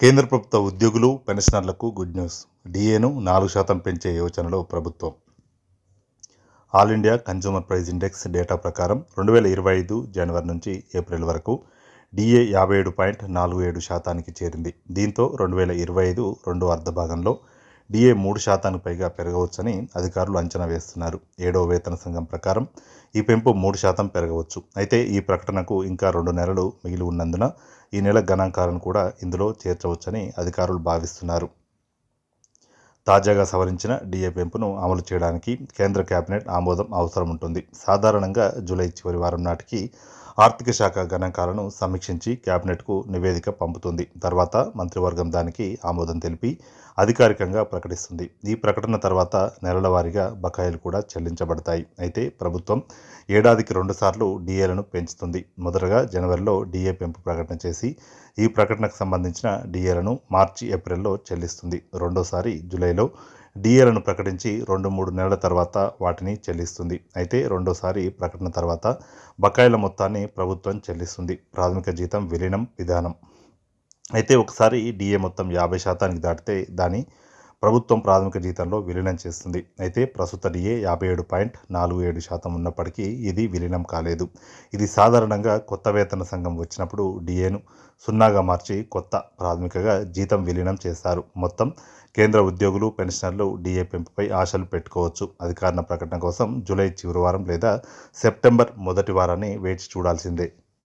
కేంద్ర ప్రభుత్వ ఉద్యోగులు పెన్షనర్లకు గుడ్ న్యూస్. డిఏను నాలుగు శాతం పెంచే యోచనలో ప్రభుత్వం. All India consumer price index data ప్రకారం రెండు వేల ఇరవై ఐదు జనవరి నుంచి ఏప్రిల్ వరకు డిఏ యాభై ఏడు పాయింట్ నాలుగు ఏడు శాతానికి చేరింది. దీంతో రెండు వేల ఇరవై ఐదు రెండో అర్ధ భాగంలో డిఏ మూడు శాతానికి పైగా పెరగవచ్చని అధికారులు అంచనా వేస్తున్నారు. ఏడవ వేతన సంఘం ప్రకారం ఈ పెంపు మూడు శాతం పెరగవచ్చు. అయితే ఈ ప్రకటనకు ఇంకా రెండు నెలలు మిగిలి ఉన్నందున ఈ నెల గణాంకాలను కూడా ఇందులో చేర్చవచ్చని అధికారులు భావిస్తున్నారు. తాజాగా సవరించిన డిఏ పెంపును అమలు చేయడానికి కేంద్ర కేబినెట్ ఆమోదం అవసరం ఉంటుంది సాధారణంగా జూలై చివరి వారం నాటికి ఆర్థిక శాఖ గణాంకాలను సమీక్షించి కేబినెట్కు నివేదిక పంపుతుంది. తర్వాత మంత్రివర్గం దానికి ఆమోదం తెలిపి అధికారికంగా ప్రకటిస్తుంది. ఈ ప్రకటన తర్వాత నెలల వారీగా బకాయిలు కూడా చెల్లించబడతాయి. అయితే ప్రభుత్వం ఏడాదికి రెండుసార్లు డిఏలను పెంచుతుంది. మొదటగా జనవరిలో డిఏ పెంపు ప్రకటన చేసి ఈ ప్రకటనకు సంబంధించిన డిఏలను మార్చి ఏప్రిల్లో చెల్లిస్తుంది. రెండోసారి జూలై స్థాయిలో డిఏలను ప్రకటించి రెండు మూడు నెలల తర్వాత వాటిని చెల్లిస్తుంది. అయితే రెండోసారి ప్రకటన తర్వాత బకాయిల మొత్తాన్ని ప్రభుత్వం చెల్లిస్తుంది. ప్రాథమిక జీతం విలీనం విధానం. అయితే ఒకసారి డిఏ మొత్తం యాభై శాతానికి దాటితే దాని ప్రభుత్వం ప్రాథమిక జీతంలో విలీనం చేస్తుంది. అయితే ప్రస్తుత డిఏ యాభై ఏడు పాయింట్ నాలుగు ఏడు శాతం ఉన్నప్పటికీ ఇది విలీనం కాలేదు. ఇది సాధారణంగా కొత్త వేతన సంఘం వచ్చినప్పుడు డిఏను సున్నాగా మార్చి కొత్త ప్రాథమికగా జీతం విలీనం చేస్తారు. మొత్తం కేంద్ర ఉద్యోగులు పెన్షనర్లు డిఏ పెంపుపై ఆశలు పెట్టుకోవచ్చు. అధికారిక ప్రకటన కోసం జూలై చివరి వారం లేదా సెప్టెంబర్ మొదటి వారాన్ని వేచి చూడాల్సిందే.